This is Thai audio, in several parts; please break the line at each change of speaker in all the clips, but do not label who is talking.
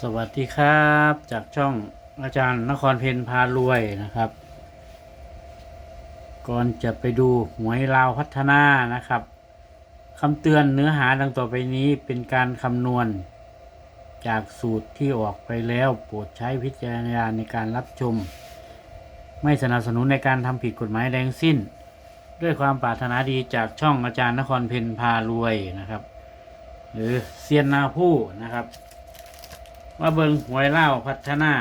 สวัสดีครับจากช่องอาจารย์นครเพนพารวยนะครับ ก่อนจะไปดูหวยลาวพัฒนานะครับคำเตือนเนื้อหาดังต่อไปนี้เป็นการคำนวณ จากสูตรที่ออกไปแล้วโปรดใช้วิจารณญาณในการรับชม ไม่สนับสนุนในการทำผิดกฎหมายแดงสิ้น ด้วยความปรารถนาดีจากช่องอาจารย์นครเพนพารวยนะครับ หรือเซียนนาผู้นะครับ มาเบิงหวยเล่าพัฒนา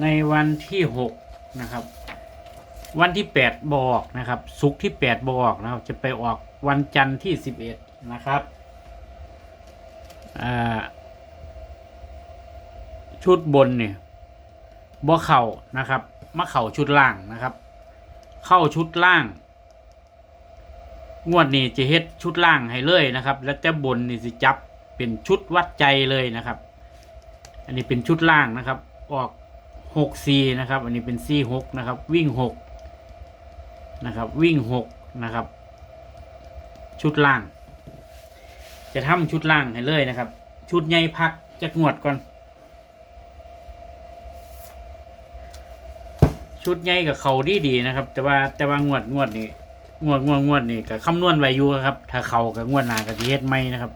ในวันที่หกนะครับ วันที่แปดบอกนะครับสุกที่แปดบอกนะครับจะไปออกวันจันทร์ที่สิบเอ็ดนะครับชุดบนเนี่ยบ่เข่านะครับ มาเข่าชุดล่างนะครับ เข้าชุดล่าง งวดนี้จะเฮ็ดชุดล่างให้เลยนะครับ แล้วแต่บนนี่สิจับ เป็นชุดวัดใจเลยนะครับ อันนี้เป็นชุดล่างนะครับ ออกหกซีนะครับ อันนี้เป็นซีหกนะครับ วิ่งหกนะครับ วิ่งหกนะครับ ชุดล่าง จะทำชุดล่างให้เลยนะครับ ชุดใหญ่พักจะงวดก่อน ชุดใหญ่กับเขาดีดีนะครับ แต่ว่าแต่ว่างวดงวดนี้งวดงวดงวดนี่กับคำนวณไว้อยู่ครับ ถ้าเขากับงวดหนากับทีเฮ็ดไม่นะครับ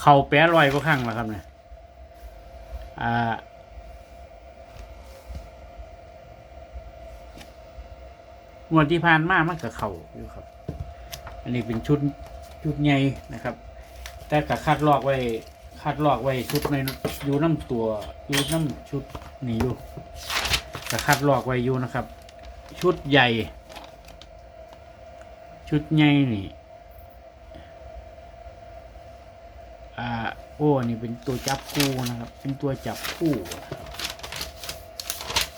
เข่าแปะรอยก็ข้างแล้วครับเนี่ยอ่างวดที่ผ่านมามันกับเข่าอยู่ครับ อันนี้เป็นชุดชุดใหญ่นะครับ แต่กับคัดลอกไว้คัดลอกไว้ชุดในอยู่น้ำตัวอยู่น้ำชุดนี่อยู่จะคัดลอกไว้อยู่นะครับ ชุดใหญ่ ชุดใหญ่นี่ อ่าโอ้นี่เป็นตัวจับคู่นะครับ เป็นตัวจับคู่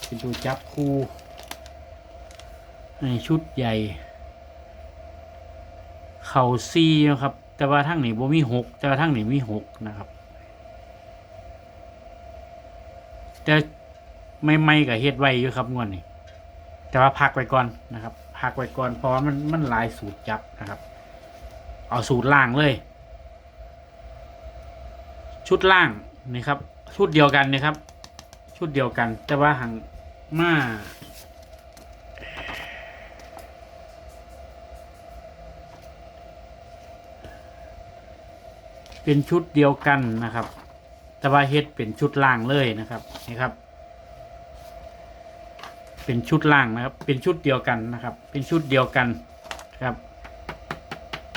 เป็นตัวจับคู่ในชุดใหญ่ เข่าซีนะครับ แต่ว่าทั้งนี้บ่มีหกแต่ว่าทั้งนี้มีหกนะครับ แต่ไม่ไม่กับเฮ็ดไว้อยู่ครับงวดนี้แต่ว่าพักไว้ก่อนนะครับพักไว้ก่อนเพราะมันมันหลายสูตรจับนะครับ เอาสูตรล่างเลย ชุดล่างนี่ครับ ชุดเดียวกันนี่ครับ ชุดเดียวกัน แต่ว่าหังมาเป็นชุดเดียวกันนะครับ แต่ว่าเฮ็ดเป็นชุดล่างเลยนะครับนี่ครับ เป็นชุดล่างนะครับ เป็นชุดเดียวกันนะครับ เป็นชุดเดียวกันครับ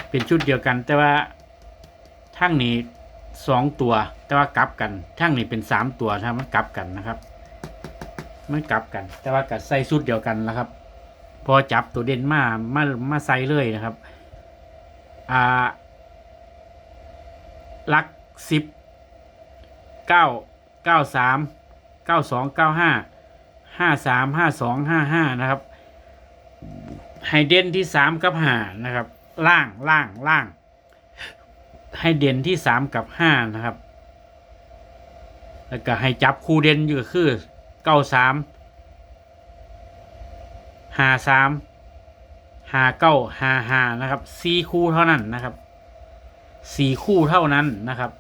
เป็นชุดเดียวกัน แต่ว่าทั้งนี้ สองตัว แต่ว่ากลับกันทั้งนี้เป็นสามตัวถ้ามันกลับกันนะครับ มันกลับกัน แต่ว่ากัใส่ชุดเดียวกันนะครับ พอจับตัวเด่นมามามาใส่เลยนะครับอ่าลักสิบเก้าเก้าสามเก้าสองเก้าห้าห้าสามห้าสองห้าห้านะครับไฮเดนที่สามกับห้านะครับ ล่างล่างล่าง ไฮเด่นที่สามกับห้านะครับ แล้วก็ให้จับคู่เด่นอยู่ก็คือเก้าสามห้าสามห้าเก้าห้าห้านะครับสี่คู่เท่านั้นนะครับสี่คู่เท่านั้นนะครับ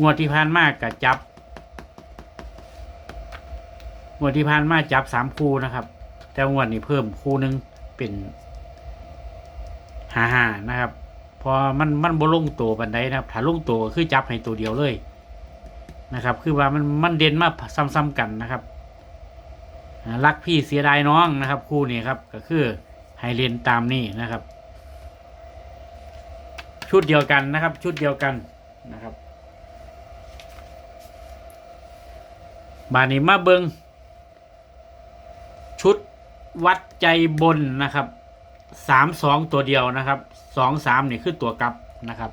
งวดที่ผ่านมากกับจับ งวดที่ผ่านมาจับสามคู่นะครับ แต่งวดนี้เพิ่มคู่หนึ่งเป็นห้าห้านะครับ พอมันมันบ่ลงตัวบันไดนะครับถ้าลงตัวคือจับให้ตัวเดียวเลยนะครับ คือว่ามันมันเด่นมาซ้ำๆกันนะครับรักพี่เสียดายน้องนะครับ คู่นี้ครับก็คือให้เรียนตามนี่นะครับ ชุดเดียวกันนะครับ ชุดเดียวกันนะครับบานี้มาเบิงชุดวัดใจบนนะครับ สามสองตัวเดียวนะครับสองสามนี่คือตัวกลับนะครับ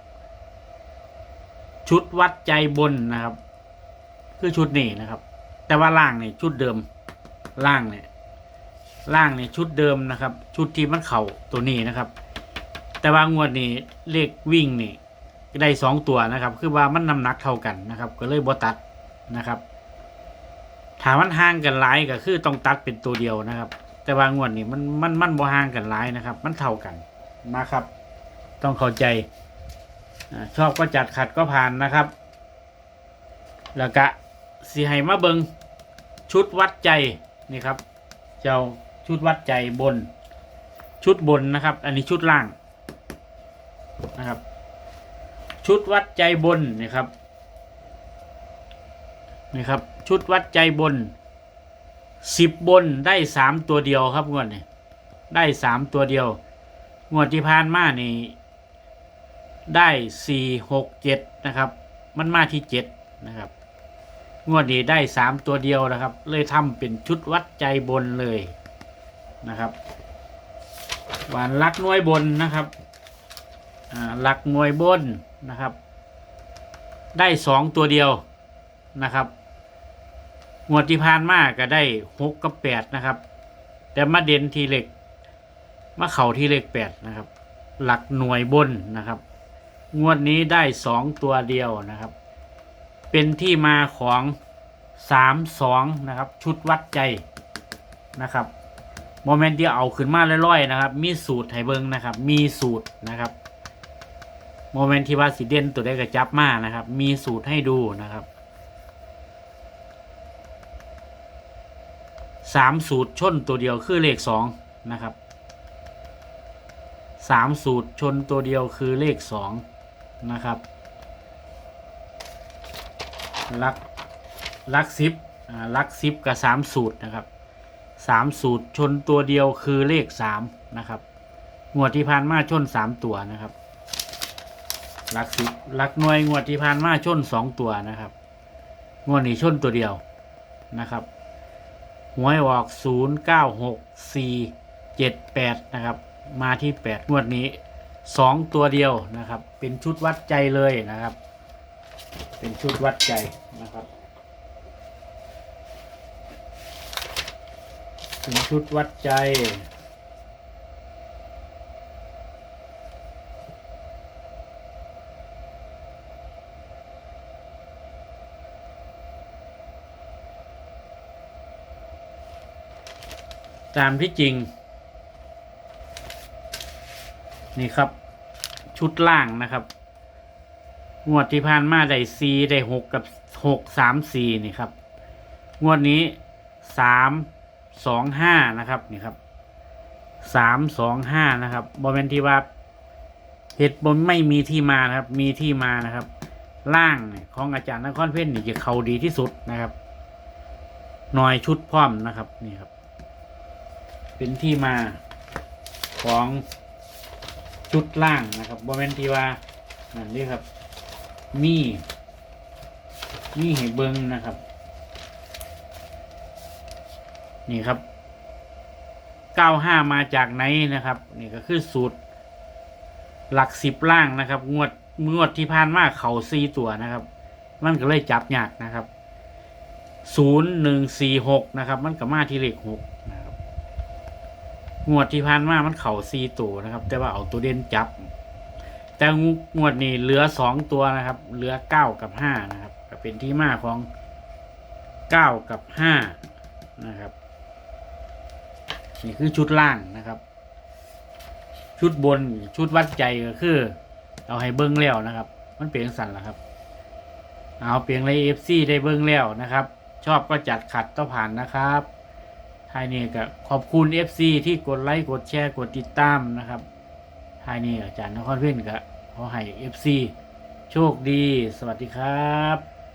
ชุดวัดใจบนนะครับ คือชุดนี้นะครับ แต่ว่าล่างนี่ชุดเดิมล่างเนี่ยล่างนี่ชุดเดิมนะครับ ชุดที่มันเข่าตัวนี้นะครับ แต่ว่างวดนี้เลขวิ่งนี่ได้สองตัวนะครับ คือว่ามันน้ำหนักเท่ากันนะครับ ก็เลยบตัดนะครับถามมันห่างกันหลายก็คือต้องตัดเป็นตัวเดียวนะครับ แต่ว่างวดนี้มันมันมันบ่ห่างกันหลายนะครับ มันเท่ากันนะครับ ต้องเข้าใจอชอบก็จัดขัดก็ผ่านนะครับ แล้วก็สีให้มาเบิงชุดวัดใจนี่ครับ เจ้าชุดวัดใจบน ชุดบนนะครับ อันนี้ชุดล่างนะครับ ชุดวัดใจบนนี่ครับนี่ครับ ชุดวัดใจบน สิบบนได้สามตัวเดียวครับงวดนี้ได้สามตัวเดียว งวดที่ผ่านมานี่ได้สี่หกเจ็ดนะครับ มันมาที่เจ็ดนะครับ งวดนี้ได้สามตัวเดียวนะครับ เลยทำเป็นชุดวัดใจบนเลยนะครับหวานลักน่วยบนนะครับอ่าลักหน่วยบนนะครับ ได้สองตัวเดียวนะครับ งวดที่ผ่านมาก็ได้หกกับแปดนะครับ แต่มาเด่นทีเล็กมาเข่าที่เลขแปดนะครับ หลักหน่วยบนนะครับ งวดนี้ได้สองตัวเดียวนะครับ เป็นที่มาของสามสองนะครับ ชุดวัดใจนะครับโมเมนต์ที่เอาขึ้นมาล่อยๆนะครับ มีสูตรให้เบิ้งนะครับ มีสูตรนะครับโมเมนต์ที่ว่าสีเด่นตัวได้กระจับมานะครับ มีสูตรให้ดูนะครับ สามสูตรชนตัวเดียวคือเลขสองนะครับสามสูตรชนตัวเดียวคือเลขสองนะครับลักลักซิปลักซิปกับสามสูตรนะครับสามสูตรชนตัวเดียวคือเลขสามนะครับงวดที่ผ่านมาชนสามตัวนะครับลักซิปลักหน่วยงวดที่ผ่านมาชนสองตัวนะครับ งวดนี้ชนตัวเดียวนะครับ หวยออกศูนย์เก้าหกสี่เจ็ดแปดนะครับ มาที่แปดงวดนี้สองตัวเดียวนะครับ เป็นชุดวัดใจเลยนะครับ เป็นชุดวัดใจนะครับ เป็นชุดวัดใจ ตามที่จริง นี่ครับ ชุดล่างนะครับงวดที่ผ่านมาได้ซีได้หกกับหกสามสี่นี่ครับ งวดนี้สามสองห้านะครับนี่ครับสามสองห้านะครับบอมเมนที่ว่าเหตุบนไม่มีที่มานะครับ มีที่มานะครับ ล่างของอาจารย์นครเพ่นนี่จะเขาดีที่สุดนะครับหน่อยชุดพร้อมนะครับนี่ครับ เป็นที่มาของชุดล่างนะครับบอมเมนที่ว่านั่นนี่ครับ มีมีให้เบิงนะครับ นี่ครับ95มาจากไหนนะครับ นี่ก็คือสูตร หลักสิบล่างนะครับ งวดงวดที่ผ่านมาเขาซีตัวนะครับ มันก็เลยจับยากนะครับ0146นะครับ มันก็มาที่เลขหกนะ งวดที่ผ่านมามันเข่าซีตัวนะครับ แต่ว่าเอาตัวเด่นจับ แต่งวดนี้เหลือสองตัวนะครับ เหลือเก้ากับห้านะครับ ก็เป็นที่มาของเก้ากับห้านะครับนี่คือชุดล่างนะครับ ชุดบนชุดวัดใจก็คือ เอาให้เบิ้งแล้วนะครับ มันเปลี่ยนสันละครับ เอาเปลี่ยนเลยเอฟซีได้เบิ้งแล้วนะครับ ชอบก็จัดขัดต้องผ่านนะครับ ท้ายนี้ก็ขอบคุณ FC ที่กดไลค์กดแชร์กดติดตามนะครับท้ายนี้อาจารย์นครเพ่นก็ขอให้ FC โชคดี สวัสดีครับ